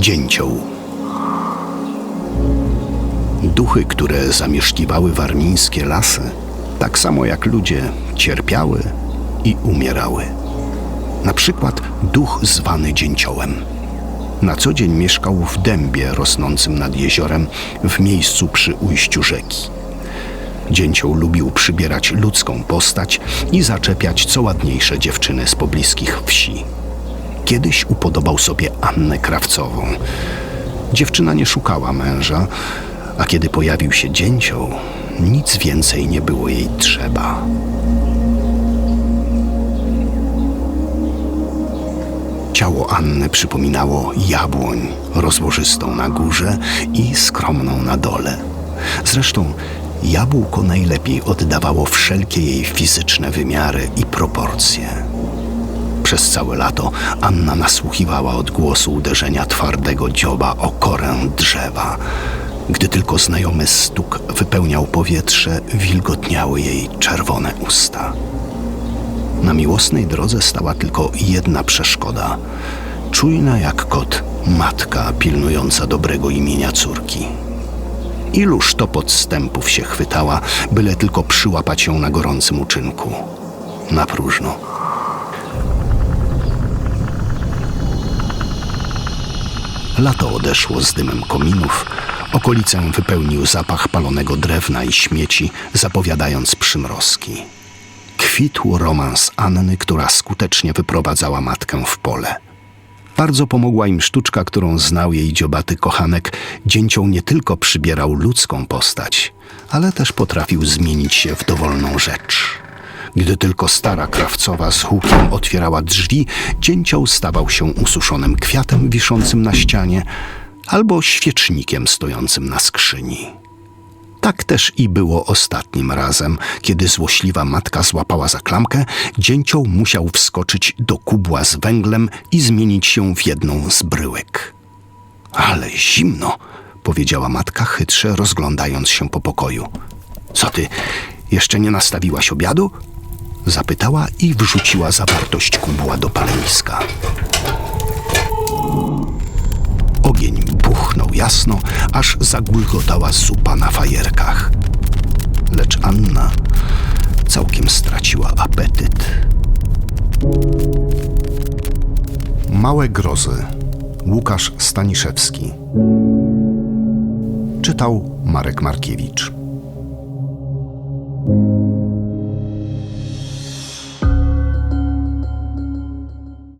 Dzięcioł. Duchy, które zamieszkiwały warmińskie lasy, tak samo jak ludzie, cierpiały i umierały. Na przykład duch zwany dzięciołem. Na co dzień mieszkał w dębie rosnącym nad jeziorem w miejscu przy ujściu rzeki. Dzięcioł lubił przybierać ludzką postać i zaczepiać co ładniejsze dziewczyny z pobliskich wsi. Kiedyś upodobał sobie Annę Krawcową. Dziewczyna nie szukała męża, a kiedy pojawił się dzięcioł, nic więcej nie było jej trzeba. Ciało Anny przypominało jabłoń rozłożystą na górze i skromną na dole. Zresztą jabłko najlepiej oddawało wszelkie jej fizyczne wymiary i proporcje. Przez całe lato Anna nasłuchiwała odgłosu uderzenia twardego dzioba o korę drzewa. Gdy tylko znajomy stuk wypełniał powietrze, wilgotniały jej czerwone usta. Na miłosnej drodze stała tylko jedna przeszkoda. Czujna jak kot matka pilnująca dobrego imienia córki. Iluż to podstępów się chwytała, byle tylko przyłapać ją na gorącym uczynku. Na próżno. Lato odeszło z dymem kominów, okolicę wypełnił zapach palonego drewna i śmieci, zapowiadając przymrozki. Kwitł romans Anny, która skutecznie wyprowadzała matkę w pole. Bardzo pomogła im sztuczka, którą znał jej dziobaty kochanek. Dzięcioł nie tylko przybierał ludzką postać, ale też potrafił zmienić się w dowolną rzecz. Gdy tylko stara krawcowa z hukiem otwierała drzwi, dzięcioł stawał się ususzonym kwiatem wiszącym na ścianie albo świecznikiem stojącym na skrzyni. Tak też i było ostatnim razem, kiedy złośliwa matka złapała za klamkę, dzięcioł musiał wskoczyć do kubła z węglem i zmienić się w jedną z bryłek. Ale zimno, powiedziała matka chytrze, rozglądając się po pokoju. Co ty, jeszcze nie nastawiłaś obiadu? Zapytała i wrzuciła zawartość kubła do paleniska. Ogień buchnął jasno, aż zagulgotała zupa na fajerkach. Lecz Anna całkiem straciła apetyt. Małe grozy. Łukasz Staniszewski. Czytał Marek Markiewicz.